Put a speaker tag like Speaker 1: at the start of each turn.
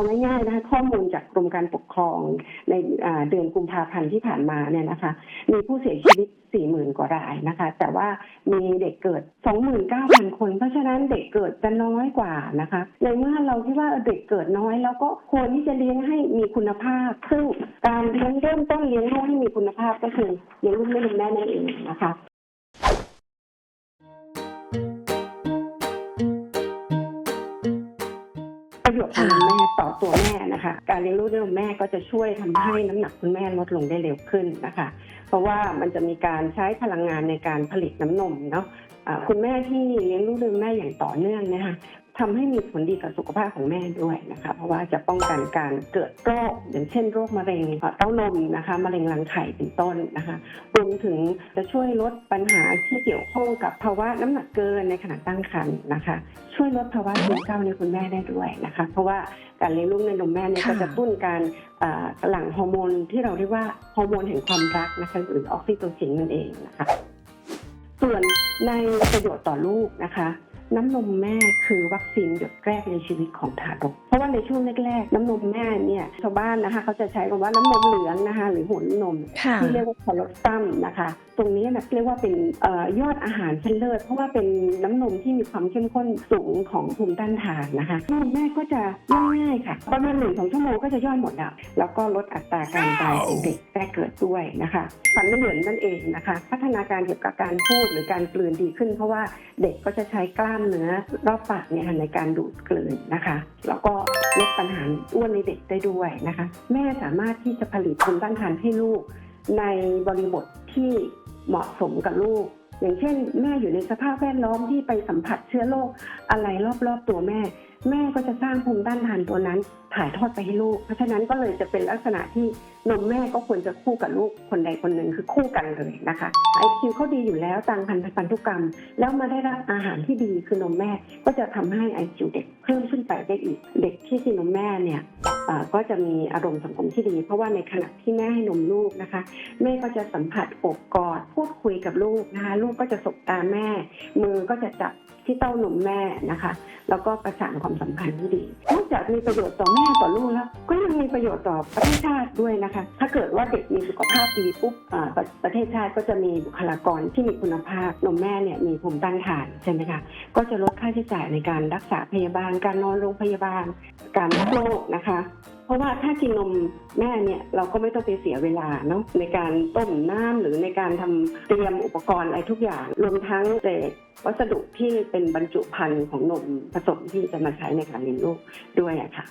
Speaker 1: เอาง่ายๆนะคะข้อมูลจากกรมการปกครองในเดือนกุมภาพันธ์ที่ผ่านมาเนี่ยนะคะ มีผู้เสียชีวิต 40,000 กว่ารายนะคะ แต่ว่ามีเด็กเกิด 29,000 คน เพราะฉะนั้นเด็กเกิดจะน้อยกว่านะคะ ในเมื่อเราคิดว่าเด็กเกิดน้อย แล้วก็ควรที่จะเลี้ยงให้มีคุณภาพ ซึ่งการเลี้ยงเริ่มต้นเลี้ยงลูกให้มีคุณภาพก็คือเลี้ยงลูกไม่ลืมแม่นั่นเองนะคะ ประโยชน์ของนมแม่ต่อตัวแม่นะคะ การเลี้ยงลูกด้วยนมแม่ก็จะช่วยทำให้น้ำหนักคุณแม่ลดลงได้เร็วขึ้นนะคะ เพราะว่ามันจะมีการใช้พลังงานในการผลิตน้ำนมเนาะคุณแม่ที่เลี้ยงลูกด้วยนมแม่อย่างต่อเนื่องนะคะ ทำให้มีผลดีกับสุขภาพของแม่ด้วยนะคะ เพราะว่าจะป้องกันการเกิดโรคอย่างเช่นโรคมะเร็งเต้านมนะคะมะเร็งรังไข่เป็นต้นนะคะรวมถึงจะช่วยลดปัญหาที่เกี่ยวข้องกับภาวะน้ำหนักเกินในขณะตั้งครรภ์นะคะ ช่วยลดภาวะซึมเศร้าในคุณแม่ได้ด้วยนะคะ เพราะว่าการเลี้ยงลูกในนมแม่เนี่ย
Speaker 2: ค่ะ
Speaker 1: ก็จะตุ้นการหลั่งฮอร์โมนที่เราเรียกว่าฮอร์โมนแห่งความรักนะคะหรือออกซิโตซินนั่นเองนะคะ ส่วนในประโยชน์ต่อลูกนะคะ น้ำนมแม่คือวัคซีนหยดแรกในชีวิตของทารก เพราะว่าในช่วงแรกๆ น้ำนมแม่เนี่ยชาวบ้านนะคะเขาจะใช้คำว่าน้ำนมเหลืองนะคะ หรือหัวนม
Speaker 2: ค่ะ
Speaker 1: ที่เรียกว่าคอเลสตัมนะคะ ตรงนี้นะเรียกว่าเป็นเอ่อยอดอาหารชั้นเลิศเพราะว่าเป็นน้ำนมที่มีความเข้มข้นสูงของภูมิต้านทานนะคะนมแม่ก็จะย่อยง่ายค่ะประมาณหนึ่งสองชั่วโมงก็จะย่อยหมดแล้วแล้วก็ลดอัตราการตายของเด็กแรกเกิดด้วยนะคะฟันไม่เหมือนนั่นเองนะคะ พัฒนาการเกี่ยวกับการพูดหรือการกลืนดีขึ้น เพราะว่าเด็กก็จะใช้กล้ามเนื้อรอบปากเนี่ยในการดูดกลืนนะคะ แล้วก็ลดปัญหาอ้วนในเด็กได้ด้วยนะคะ แม่สามารถที่จะผลิตภูมิต้านทานให้ลูก ในบริบทที่เหมาะสมกับลูก อย่างเช่น แม่อยู่ในสภาพแวดล้อมที่ไปสัมผัสเชื้อโรคอะไรรอบๆตัวแม่ แม่ก็จะสร้างภูมิต้านทานตัวนั้นถ่ายทอดไปให้ลูก เพราะฉะนั้นก็เลยจะเป็นลักษณะที่นมแม่ก็ควรจะคู่กับลูกคนใดคนหนึ่งคือคู่กันเลยนะคะไอคิวเขาดีอยู่แล้วตามพันธุพันธุกรรม แล้วมาได้รับอาหารที่ดีคือนมแม่ก็จะทำให้ไอคิวเด็กเพิ่มขึ้นไปได้อีก เด็กที่กินนมแม่เนี่ยก็จะมีอารมณ์สังคมที่ดี เพราะว่าในขณะที่แม่ให้นมลูกนะคะ แม่ก็จะสัมผัสอบกอดพูดคุยกับลูกนะคะลูกก็จะสบตาแม่ มือก็จะจับที่เต้านมแม่นะคะ แล้วก็ประสานความสัมพันธ์ที่ดีนอกจากมีประโยชน์ต่อแม่ต่อลูกแล้ว ก็ยังมีประโยชน์ต่อประเทศชาติด้วยนะคะ ถ้าเกิดว่าเด็กมีสุขภาพดีปุ๊บประประเทศชาติก็จะมีบุคลากรที่มีคุณภาพนมแม่เนี่ยมีภูมิต้านทานใช่ไหมคะก็จะลดค่าใช้จ่ายในการรักษาพยาบาล การนอนโรงพยาบาล การรักโรคนะคะ ราะว่าถ้ากินนมแม่เนี่ยเราก็ไม่ต้องไปเสียเวลาเนาะในการต้มน้ำหรือในการทำเตรียมอุปกรณ์อะไรทุกอย่าง รวมทั้งเศษวัสดุที่เป็นบรรจุภัณฑ์ของนมผสมที่จะมาใช้ในการเลี้ยงลูกด้วยอะค่ะ